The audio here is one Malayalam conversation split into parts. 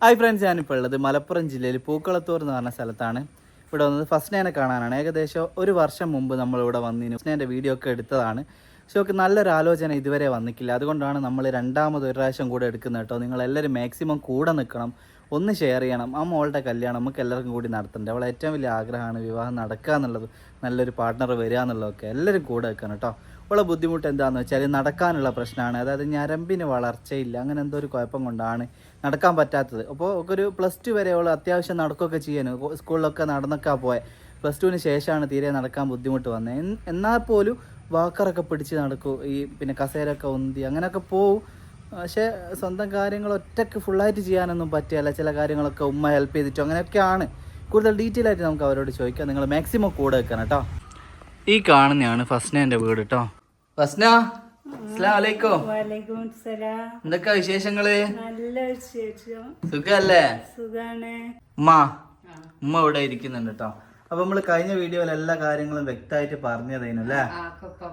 ഹായ് ഫ്രണ്ട്സ് ഞാനിപ്പോൾ ഉള്ളത് മലപ്പുറം ജില്ലയിൽ പൂക്കളത്തൂർ എന്ന് പറഞ്ഞ സ്ഥലത്താണ്. ഇവിടെ വന്നത് ഫസ്നേനെ കാണാനാണ്. ഏകദേശം ഒരു വർഷം മുമ്പ് നമ്മളിവിടെ വന്നിന് ഫസ്നേന്റെ വീഡിയോ ഒക്കെ എടുത്തതാണ്. പക്ഷേ ഒക്കെ നല്ലൊരു ആലോചന ഇതുവരെ വന്നിക്കില്ല അതുകൊണ്ടാണ് നമ്മൾ രണ്ടാമത് ഒരു പ്രാവശ്യം കൂടെ എടുക്കുന്നത് കേട്ടോ. നിങ്ങളെല്ലാവരും മാക്സിമം കൂടെ നിൽക്കണം. ഒന്ന് ഷെയർ ചെയ്യണം. ആ മോളുടെ കല്യാണം നമുക്ക് എല്ലാവർക്കും കൂടി നടത്തണ്ടേ. അവളെ ഏറ്റവും വലിയ ആഗ്രഹമാണ് വിവാഹം നടക്കുക എന്നുള്ളത്. നല്ലൊരു പാർട്ട്ണർ വരിക എന്നുള്ളതൊക്കെ എല്ലാവരും കൂടെ വെക്കണം കേട്ടോ. ഉള്ള ബുദ്ധിമുട്ട് എന്താണെന്ന് വെച്ചാൽ നടക്കാനുള്ള പ്രശ്നമാണ്. അതായത് ഞരമ്പിന് വളർച്ചയില്ല. അങ്ങനെ എന്തോ ഒരു കുഴപ്പം കൊണ്ടാണ് നടക്കാൻ പറ്റാത്തത്. അപ്പോൾ ഒരു പ്ലസ് ടു വരെ അവൾ അത്യാവശ്യം നടക്കുകയൊക്കെ ചെയ്യാൻ സ്കൂളിലൊക്കെ നടന്നൊക്കെ പോയത് പ്ലസ് ടുവിന് ശേഷമാണ് തീരെ നടക്കാൻ ബുദ്ധിമുട്ട് വന്നത് എന്നാൽ പോലും വാക്കറൊക്കെ പിടിച്ച് നടക്കും. ഈ പിന്നെ കസേരൊക്കെ ഉന്തി അങ്ങനെയൊക്കെ പോവും. പക്ഷേ സ്വന്തം കാര്യങ്ങൾ ഒറ്റയ്ക്ക് ഫുള്ളായിട്ട് ചെയ്യാനൊന്നും പറ്റിയല്ല. ചില കാര്യങ്ങളൊക്കെ ഉമ്മ ഹെൽപ്പ് ചെയ്തിട്ടോ അങ്ങനെയൊക്കെയാണ്. കൂടുതൽ ഡീറ്റെയിൽ ആയിട്ട് നമുക്ക് അവരോട് ചോദിക്കാം. നിങ്ങൾ മാക്സിമം കൂടെ വെക്കണം കേട്ടോ. ഈ കാണുന്നതാണ് ഫസ്ന എന്റെ വീട് കേട്ടോ. ഫസ്ന എന്തൊക്കെയാ വിശേഷങ്ങൾ? സുഖല്ലേ? സുഖാണ്. ഉമ്മ ഉമ്മ ഇവിടെ ഇരിക്കുന്നുണ്ട് കേട്ടോ അപ്പൊ നമ്മൾ കഴിഞ്ഞ വീഡിയോയിൽ എല്ലാ കാര്യങ്ങളും വ്യക്തമായിട്ട് പറഞ്ഞതേനു അല്ലേ?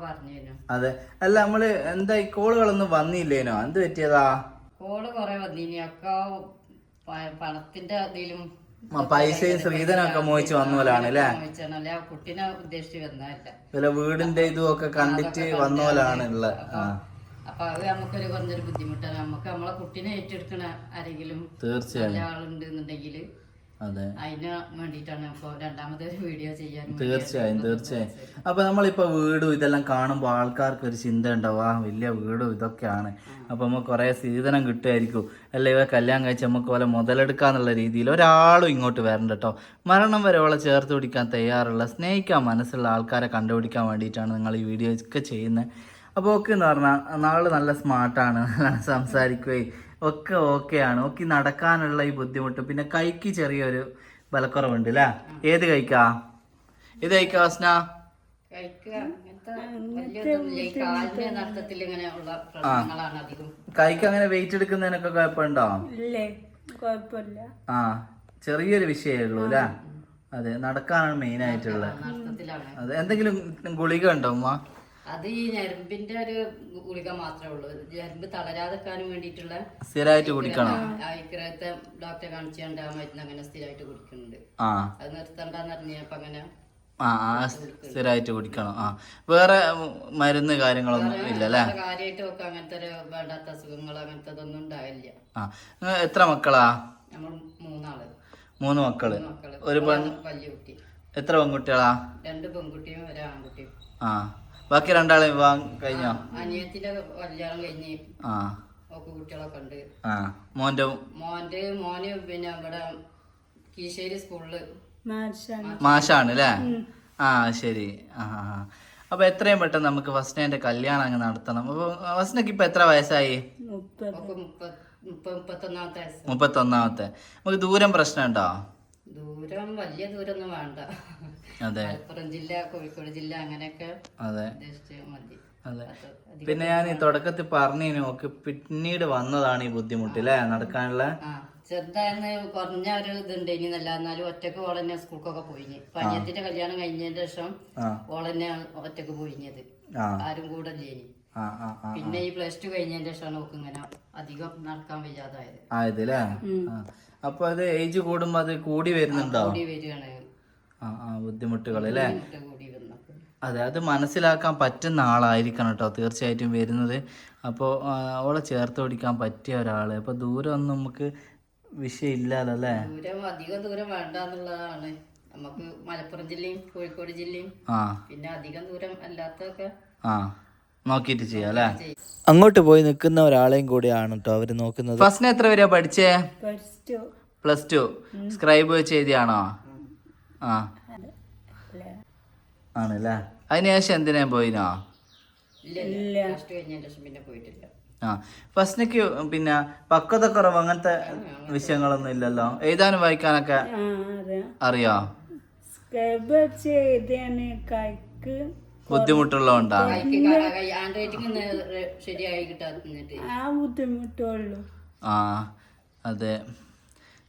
പറഞ്ഞു അതെ. അല്ല നമ്മൾ എന്താ ഈ കോളുകളൊന്നും വന്നില്ലേനോ? എന്ത് പറ്റിയതാ? കോൾ കൊറേ വന്നിനി. ഒക്കെ പണത്തിന്റെ അതിലും പൈസയും ശ്രീധനൊക്കെ മോഹിച്ച് വന്ന പോലാണ് അല്ലേ? കുട്ടീനെ ഉദ്ദേശിച്ച് വന്നതല്ല. ചില വീടിന്റെ ഇതും ഒക്കെ കണ്ടിട്ട് വന്ന പോലാണ് ഉള്ളത്. ആ. അപ്പൊ അത് നമുക്കൊരു കുറഞ്ഞൊരു ബുദ്ധിമുട്ടാണ്. നമുക്ക് നമ്മളെ കുട്ടീനെ ഏറ്റെടുക്കണ ആരെങ്കിലും തീർച്ചയായും. ആളുണ്ട് എന്നുണ്ടെങ്കിൽ തീർച്ചയായും തീർച്ചയായും. അപ്പൊ നമ്മളിപ്പോ വീടും ഇതെല്ലാം കാണുമ്പോൾ ആൾക്കാർക്ക് ഒരു ചിന്ത ഉണ്ടാവും. ആ വലിയ വീടും ഇതൊക്കെയാണ്. അപ്പൊ നമുക്ക് കുറെ സീതനം കിട്ടുമായിരിക്കും. അല്ലെ ഇവ കല്യാണം കഴിച്ച് നമുക്ക് പോലെ മുതലെടുക്കാന്നുള്ള രീതിയിൽ ഒരാളും ഇങ്ങോട്ട് വരണ്ട കേട്ടോ മരണം വരെ അവളെ ചേർത്ത് പിടിക്കാൻ തയ്യാറുള്ള സ്നേഹിക്കാൻ മനസ്സുള്ള ആൾക്കാരെ കണ്ടുപിടിക്കാൻ വേണ്ടിയിട്ടാണ് നിങ്ങൾ ഈ വീഡിയോ ഒക്കെ ചെയ്യുന്നത്. അപ്പോൾ ഓക്കെ എന്ന് പറഞ്ഞാൽ നാൾ നല്ല സ്മാർട്ടാണ് സംസാരിക്കുകയും ഒക്കെ ഓക്കെ ആണ്. ഓക്കെ നടക്കാനുള്ള ഈ ബുദ്ധിമുട്ട്. പിന്നെ കൈക്ക് ചെറിയൊരു ബലക്കുറവുണ്ട് അല്ലേ ഏത് കൈക്കാ? ഏത് കൈക്കാ വസ്ന? കൈക്ക് അങ്ങനെ വെയിറ്റ് എടുക്കുന്നതിനൊക്കെ കുഴപ്പമുണ്ടോ? ആ ചെറിയൊരു വിഷയമേ ഉള്ളൂ അല്ലേ അതെ നടക്കാനാണ് മെയിൻ ആയിട്ടുള്ളത്. അതെ എന്തെങ്കിലും ഗുളിക ഉണ്ടോ ഉമ്മ? അത് ഈ ഞരമ്പിന്റെ ഒരു ഗുളിക മാത്രമേ ഉള്ളൂ. ഞരമ്പ് തളരാതെക്കാനും വേണ്ടിയിട്ടുള്ള സ്ഥിരമായിട്ട് കുടിക്കണം? ഇക്കരത്തെ ഡോക്ടറെ കാണിച്ചുകൊണ്ട് ആ മരുന്ന് അങ്ങനെ സ്ഥിരമായിട്ട് കുടിക്കുന്നുണ്ട്. അത് നിർത്തണ്ടെന്ന് അറിഞ്ഞപ്പോ അങ്ങനെ ആ സ്ഥിരമായിട്ട് കുടിക്കണം? ആ. വേറെ മരുന്ന് കാര്യങ്ങളൊന്നും ഇല്ല അല്ലേ? കാര്യമായിട്ട് ഒക്കെ അങ്ങനത്തെ ഒരു വേണ്ടാത്ത അസുഖങ്ങൾ അങ്ങനത്തെ ഇതൊന്നും ഉണ്ടാവില്ല. ആ. എത്ര മക്കളാ? നമ്മൾ മൂന്നാൾ. മൂന്ന് മക്കൾ. ഒരു പെൺ വലിയ കുട്ടി എത്ര പെൺകുട്ടികളാ? രണ്ട് പെൺകുട്ടിയും ഒരു ആൺകുട്ടിയും. ആ. ബാക്കി രണ്ടാളെ വിവാഹം കഴിഞ്ഞോ? അനിയത്തിന്റെ കല്യാണം കഴിഞ്ഞ്. ആ. ഒക്കെ കുട്ടികളൊക്കെ ഉണ്ട്. ആ. മോന്റെ മോന്റെ മോന് പിന്നെ ഇവിടെ കീശേരി സ്കൂളിൽ മാഷാണ്. മാഷാണ് അല്ലേ ആ ശരി. ആ. അപ്പൊ എത്രയും പെട്ടെന്ന് നമുക്ക് ഫസ്റ്റിനെ കല്യാണം അങ്ങ് നടത്തണം. അപ്പൊ ഫസ്റ്റിനൊക്കെ ഇപ്പൊ എത്ര വയസ്സായി? മുപ്പത്തൊന്നാമത്തെ. നമുക്ക് ദൂരം പ്രശ്നമുണ്ടോ? ദൂരം വലിയ ദൂരമൊന്നും വേണ്ട. അതെ. മലപ്പുറം ജില്ല കോഴിക്കോട് ജില്ല അങ്ങനെയൊക്കെ അതെ. മതി. അതെ. പിന്നെ ഞാൻ ഈ തുടക്കത്തിൽ പറഞ്ഞു നോക്ക് പിന്നീട് വന്നതാണ് ഈ ബുദ്ധിമുട്ട് അല്ലേ നടക്കാനുള്ള? ചെറുതായിരുന്നു കുറഞ്ഞ ഒരു ഇതുണ്ട് ഇനി നല്ല എന്നാലും ഒറ്റയ്ക്ക് ഓളന്നെ സ്കൂൾക്കൊക്കെ പോയിഞ്ഞ് പനിയത്തിന്റെ കല്യാണം കഴിഞ്ഞതിന് ശേഷം ഓളന്നെ ഒറ്റയ്ക്ക് പോയിഞ്ഞത് ആരും കൂടെ ഇല്ലേനി. പിന്നെ ഈ പ്ലസ് ടു കഴിഞ്ഞതിന്റെ ശേഷമാണ് ഓക്ക് ഇങ്ങനെ അധികം നടക്കാൻ വയ്യാതായത്. ആയത് അല്ലേ ആ. അപ്പൊ അത് ഏജ് കൂടുമ്പോ അത് കൂടി വരുന്നുണ്ടോ? കൂടി വരികയാണ്. ആ ആ ബുദ്ധിമുട്ടുകൾ അല്ലേ? കൂടി അതെ അത് മനസ്സിലാക്കാൻ പറ്റുന്ന ആളായിരിക്കണം കേട്ടോ തീർച്ചയായിട്ടും വരുന്നത്. അപ്പോൾ അവളെ ചേർത്ത് പിടിക്കാൻ പറ്റിയ ഒരാൾ അപ്പോൾ ദൂരം ഒന്നും നമുക്ക് വിഷയമില്ലല്ലോ അല്ലേ? ദൂരം അധികം ദൂരം വേണ്ട എന്നുള്ളതാണ് നമുക്ക് മലപ്പുറം ജില്ലയും കോഴിക്കോട് ജില്ലയും ആ. പിന്നെ അധികം ദൂരം അല്ലാത്തൊക്കെ ആ. നോക്കിയിട്ട് ചെയ്യാം അല്ലേ? അങ്ങോട്ട് പോയി നിൽക്കുന്ന ഒരാളെയും കൂടിയാണ് കേട്ടോ അവർ നോക്കുന്നത്. ഫസ്റ്റിന് എത്ര വരെയാ പഠിച്ചേ? പ്ലസ് ടു സ്ക്രൈബ് വെച്ച് എഴുതിയാണോ? ആ. ആണല്ലേ? അതിനുശേഷം എന്തിനാ പോയിനോ? ആ. ഫസ്റ്റിനക്ക് പിന്നെ പക്വത കുറവ് അങ്ങനത്തെ വിഷയങ്ങളൊന്നും ഇല്ലല്ലോ. എഴുതാനും വായിക്കാനൊക്കെ അറിയോ? സ്ക്രൈബ് ചെയ്താണ് കൈക്ക് ബുദ്ധിമുട്ടുള്ളതുകൊണ്ടാ കൈക്ക് ഹാൻഡ് റൈറ്റിംഗ് ശരിയായി കിട്ടാന്നിട്ട് ആ ബുദ്ധിമുട്ടുള്ളൂ. ആ അതെ.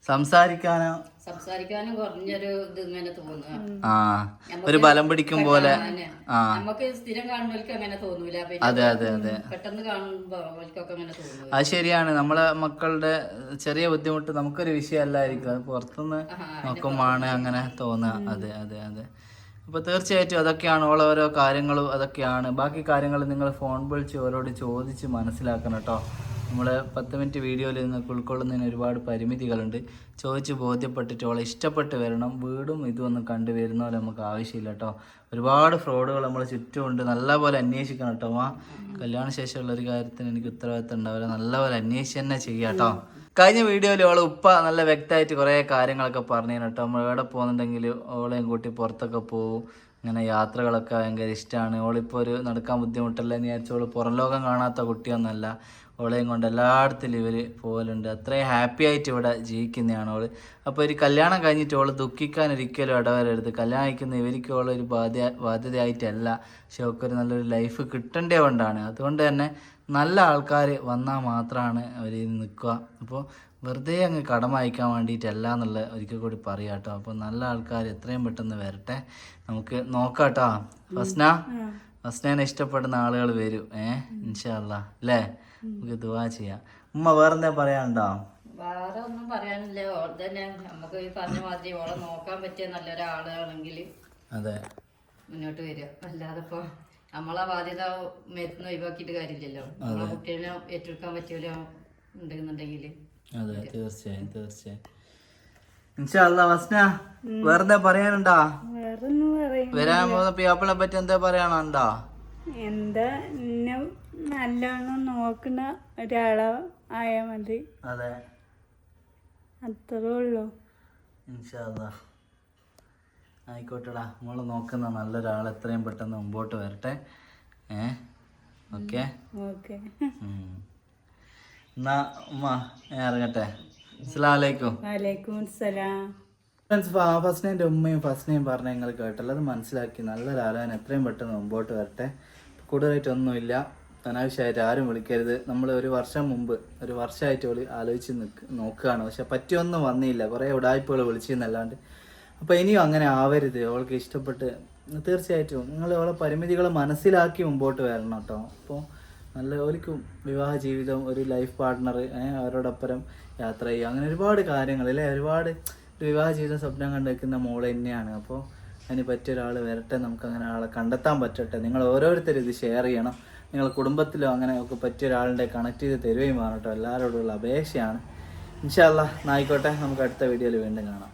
സംസാരിക്കാനോ? സംസാരിക്കാനും കുറഞ്ഞൊരു ഇത് ഇങ്ങനെ തോന്നുക. ആ ഒരു ബലം പിടിക്കും പോലെ. ആ. നമുക്ക് സ്ഥിരം കാണുമ്പോൾ അങ്ങനെ തോന്നൂല. അതെ അതെ അതെ. പെട്ടെന്ന് കാണുമ്പോൾ അവർക്കൊക്കെ അങ്ങനെ തോന്നുന്നു അത് ശരിയാണ്. നമ്മളെ മക്കളുടെ ചെറിയ ബുദ്ധിമുട്ട് നമുക്കൊരു വിഷയമല്ലായിരിക്കും. അത് പുറത്തുനിന്ന് നോക്കുമ്പോഴാണ് അങ്ങനെ തോന്നുക. അതെ അതെ അതെ. അപ്പോൾ തീർച്ചയായിട്ടും അതൊക്കെയാണ് ഓരോരോ ഓരോ കാര്യങ്ങളും അതൊക്കെയാണ്. ബാക്കി കാര്യങ്ങൾ നിങ്ങൾ ഫോൺ വിളിച്ച് ഓരോട് ചോദിച്ച് മനസ്സിലാക്കണം കേട്ടോ നമ്മൾ പത്ത് മിനിറ്റ് വീഡിയോയിൽ നിങ്ങൾക്ക് ഉൾക്കൊള്ളുന്നതിന് ഒരുപാട് പരിമിതികളുണ്ട്. ചോദിച്ച് ബോധ്യപ്പെട്ടിട്ട് ഓളെ ഇഷ്ടപ്പെട്ട് വരണം. വീടും ഇതൊന്നും കണ്ടു പോലെ നമുക്ക് ആവശ്യമില്ല കേട്ടോ ഒരുപാട് ഫ്രോഡുകൾ നമ്മളെ ചുറ്റുമുണ്ട്. നല്ലപോലെ അന്വേഷിക്കണം കേട്ടോ ആ കല്യാണ ശേഷമുള്ള ഒരു കാര്യത്തിന് എനിക്ക് ഉത്തരവാദിത്തം ഉണ്ടാവില്ല. നല്ലപോലെ അന്വേഷിച്ച് തന്നെ ചെയ്യാം കേട്ടോ കഴിഞ്ഞ വീഡിയോയിൽ ഓളെ ഉപ്പ നല്ല വ്യക്തമായിട്ട് കുറേ കാര്യങ്ങളൊക്കെ പറഞ്ഞു കേട്ടോ. നമ്മൾ എവിടെ പോകുന്നുണ്ടെങ്കിൽ ഓളെയും കൂട്ടി പുറത്തൊക്കെ പോകും ഇങ്ങനെ യാത്രകളൊക്കെ ഭയങ്കര ഇഷ്ടമാണ് ഓളിപ്പോൾ ഒരു നടക്കാൻ ബുദ്ധിമുട്ടല്ലേ എന്ന് വിചാരിച്ചോൾ പുറം ലോകം കാണാത്ത കുട്ടിയൊന്നുമല്ല. ഓളെയും കൊണ്ട് എല്ലായിടത്തും ഇവർ പോകലുണ്ട് അത്രയും ഹാപ്പി ആയിട്ട് ഇവിടെ ജീവിക്കുന്നതാണ് ഓൾ അപ്പോൾ ഒരു കല്യാണം കഴിഞ്ഞിട്ട് ഓൾ ദുഃഖിക്കാൻ ഒരിക്കലും ഇടവരരുത്. കല്യാണം കഴിക്കുന്ന ഇവർക്ക് ഓളൊരു ബാധ്യ ബാധ്യതയായിട്ടല്ല. പക്ഷെ ഒരു നല്ലൊരു ലൈഫ് കിട്ടേണ്ടേ കൊണ്ടാണ്. അതുകൊണ്ട് തന്നെ നല്ല ആൾക്കാർ വന്നാൽ മാത്രമാണ് അവർ നിൽക്കുക. അപ്പോൾ വെറുതെ അങ്ങ് കടമ അയക്കാൻ വേണ്ടിയിട്ടല്ല എന്നുള്ള ഒരിക്കൽ കൂടി പറയാം കേട്ടോ. അപ്പോൾ നല്ല ആൾക്കാർ എത്രയും പെട്ടെന്ന് വരട്ടെ. നമുക്ക് നോക്കാം കേട്ടോ. ഫസ്ന ഫസ്നേനെ ഇഷ്ടപ്പെടുന്ന ആളുകൾ വരും. ഏ ഇൻഷാല്ല അല്ലേ? നമുക്ക് ദുവാ ചെയ്യാം. ഉമ്മ വേറെന്താ പറയാനുണ്ടോ? വേറെ ഒന്നും പറയാനില്ല. തന്നെ നമുക്ക് ഈ പറഞ്ഞ മാതിരി ഓളെ നോക്കാൻ പറ്റിയ നല്ലൊരാളാണെങ്കിൽ അതെ. മുന്നോട്ട് വരിക. അല്ലാതെ ഇപ്പൊ നമ്മളെ ബാധ്യത മരുന്ന് ഒഴിവാക്കിയിട്ട് കാര്യമില്ലല്ലോ. നമ്മളെ കുട്ടീനെ ഏറ്റെടുക്കാൻ പറ്റിയല്ലോ ഉണ്ടെന്നുണ്ടെങ്കിൽ അതെ തീർച്ചയായും തീർച്ചയായും. വേറെന്താ പറയാനുണ്ടാ? വരാൻ പോകുന്ന പിയാപ്പിളെ പറ്റി എന്താ പറയാനുണ്ടോ? എന്താ എന്നെ നല്ലോണം നോക്കുന്ന ഒരാളെ ആയാൽ മതി. അതെ. അത്രേ ഉള്ളൂ. ആയിക്കോട്ടെടാ മോൾ നോക്കുന്ന നല്ലൊരാൾ എത്രയും പെട്ടെന്ന് മുമ്പോട്ട് വരട്ടെ. ഏ? ഓക്കെ? ഓക്കെ. എന്നാ ഉമ്മ ഇറങ്ങട്ടെ. വലൈക്കും സലാം ഫ്രണ്ട്സ് ഫസ്റ്റിനെന്റെ ഉമ്മയും ഫസ്റ്റിനെയും പറഞ്ഞ നിങ്ങൾ കേട്ടല്ലോ. അത് മനസ്സിലാക്കി നല്ലൊരു നല്ലൊരാലോചന എത്രയും പെട്ടെന്ന് മുമ്പോട്ട് വരട്ടെ. കൂടുതലായിട്ടൊന്നുമില്ല. അനാവശ്യമായിട്ട് ആരും വിളിക്കരുത്. നമ്മൾ ഒരു വർഷം മുമ്പ് ഒരു വർഷമായിട്ട് വിളി ആലോചിച്ച് നിൽക്ക് നോക്കുകയാണ്. പക്ഷെ പറ്റിയൊന്നും വന്നില്ല. കുറേ ഉടായ്പകൾ വിളിച്ചെന്നല്ലാണ്ട് അപ്പോൾ ഇനിയും അങ്ങനെ ആവരുത്. അവൾക്ക് ഇഷ്ടപ്പെട്ട്. തീർച്ചയായിട്ടും. നിങ്ങൾ അവളെ പരിമിതികൾ മനസ്സിലാക്കി മുമ്പോട്ട് വരണം കേട്ടോ. അപ്പോൾ നല്ല ഓലിക്കും വിവാഹ ജീവിതം ഒരു ലൈഫ് പാർട്ട്ണർ അവരോടൊപ്പം യാത്ര ചെയ്യുക. അങ്ങനെ ഒരുപാട് കാര്യങ്ങൾ അല്ലേ ഒരുപാട് ഒരു വിവാഹ ജീവിതം സ്വപ്നം കണ്ടു വെക്കുന്ന മോൾ തന്നെയാണ് അപ്പോൾ അതിന് പറ്റിയ ഒരാൾ വരട്ടെ നമുക്ക് അങ്ങനെ ആളെ കണ്ടെത്താൻ പറ്റട്ടെ. നിങ്ങൾ ഓരോരുത്തരും ഇത് ഷെയർ ചെയ്യണം. നിങ്ങൾ കുടുംബത്തിലോ അങ്ങനെ ഒക്കെ പറ്റിയ ഒരാളുടെ കണക്ട് ചെയ്ത് തരുകയും വേണം കേട്ടോ. എല്ലാവരോടുള്ള അപേക്ഷയാണ്. ഇൻഷാല്ല നായിക്കോട്ടെ. നമുക്ക് അടുത്ത വീഡിയോയിൽ വീണ്ടും കാണാം.